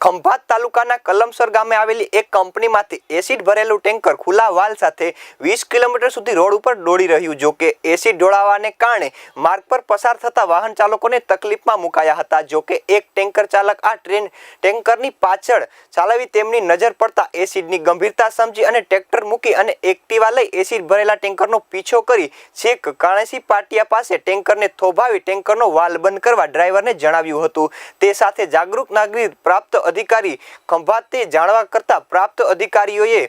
ખંભાત તાલુકાના કલમસર ગામે આવેલી એક કંપનીમાંથી એસિડ ભરેલું ટેન્કર ખુલ્લા વાલ સાથે વીસ કિલોમીટર સુધી રોડ ઉપર દોડી રહ્યું, જો કે એસિડ ઢોળાવાને કારણે માર્ગ પર પસાર થતા વાહન ચાલકોને તકલીફમાં મુકાયા હતા. જો કે એક ટેન્કર ચાલક આ ટ્રેન ટેન્કરની પાછળ ચાલવી તેમની નજર પડતા એસિડની ગંભીરતા સમજી અને ટ્રેક્ટર મૂકી અને એક્ટિવા લઈ એસિડ ભરેલા ટેન્કરનો પીછો કરી છેક કાણેસી પાટિયા પાસે ટેન્કરને થોભાવી ટેન્કરનો વાલ બંધ કરવા ડ્રાઈવરને જણાવ્યું હતું. તે સાથે જાગૃત નાગરિક પ્રાપ્ત અધિકારી ખંભાતે જાણવા કરતા પ્રાપ્ત અધિકારીઓએ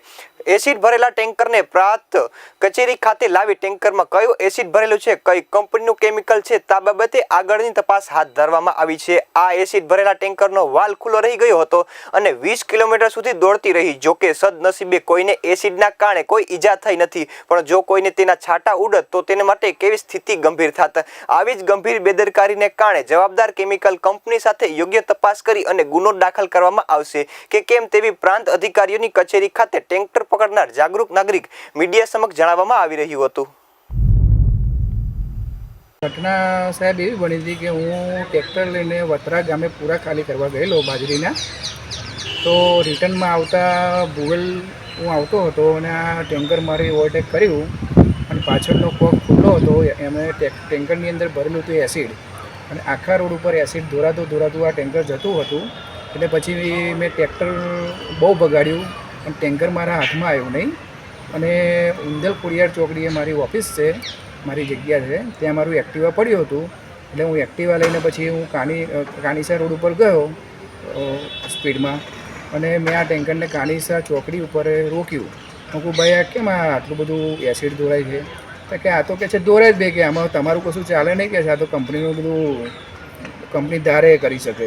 એસિડ ભરેલા ટેન્કરને પ્રાત કચેરી ખાતે લાવી ટેન્કરમાં કયું એસિડ ભરેલું છે, કઈ કંપનીનું કેમિકલ છે, તા બાબતે આગળની તપાસ હાથ ધરવામાં આવી છે. આ એસિડ ભરેલા ટેન્કરનો વાલ ખુલ્લો રહી ગયો હતો અને વીસ કિલોમીટર સુધી દોડતી રહી, જો કે સદનસીબે કોઈને એસિડના કારણે કોઈ ઈજા થઈ નથી, પણ જો કોઈને તેના છાંટા ઉડત, તો તેને માટે કેવી સ્થિતિ ગંભીર થાત? આવી જ ગંભીર બેદરકારીને કારણે જવાબદાર કેમિકલ કંપની સાથે યોગ્ય તપાસ કરી અને ગુનો દાખલ કરવામાં આવશે. કે કેમ તેવી પ્રાંત અધિકારીઓની કચેરી ખાતે ટેન્કર પકડનાર જાગૃત નાગરિક મીડિયા સમક્ષ જણાવવામાં આવી રહ્યું હતું. ઘટના સાહેબ એવી બની હતી કે હું ટ્રેક્ટર લઈને વતરા ગામે પૂરા ખાલી કરવા ગયેલો બાજરીના. તો રિટર્નમાં આવતા ભૂગલ હું આવતો હતો અને આ ટેન્કર મારે ઓવરટેક કર્યું અને પાછળનો કોક ખુલ્લો હતો, એમણે ટેન્કરની અંદર ભરેલું હતું એસિડ. અને આખા રોડ ઉપર એસિડ દોરાતું દોરાતું આ ટેન્કર જતું હતું. એટલે પછી મેં ટ્રેક્ટર બહુ બગાડ્યું. પણ ટેન્કર મારા હાથમાં આવ્યું નહીં. અને ઉંદલ ખોડિયાર ચોકડીએ મારી ઓફિસ છે, મારી જગ્યા છે, ત્યાં મારું એક્ટિવા પડ્યું હતું. એટલે હું એક્ટિવા લઈને પછી હું કાની કાનીસા રોડ ઉપર ગયો સ્પીડમાં. અને મેં આ ટેન્કરને કાનીસા ચોકડી ઉપર રોક્યું. હું કહું, ભાઈ, આ કેમ આ આટલું બધું એસિડ દોરાય છે? તો કે, આ તો કે છે દોરાય જ બે કે આમાં તમારું કશું ચાલે નહીં કે છે? આ તો કંપનીનું બધું કંપની ધારે કરી શકે.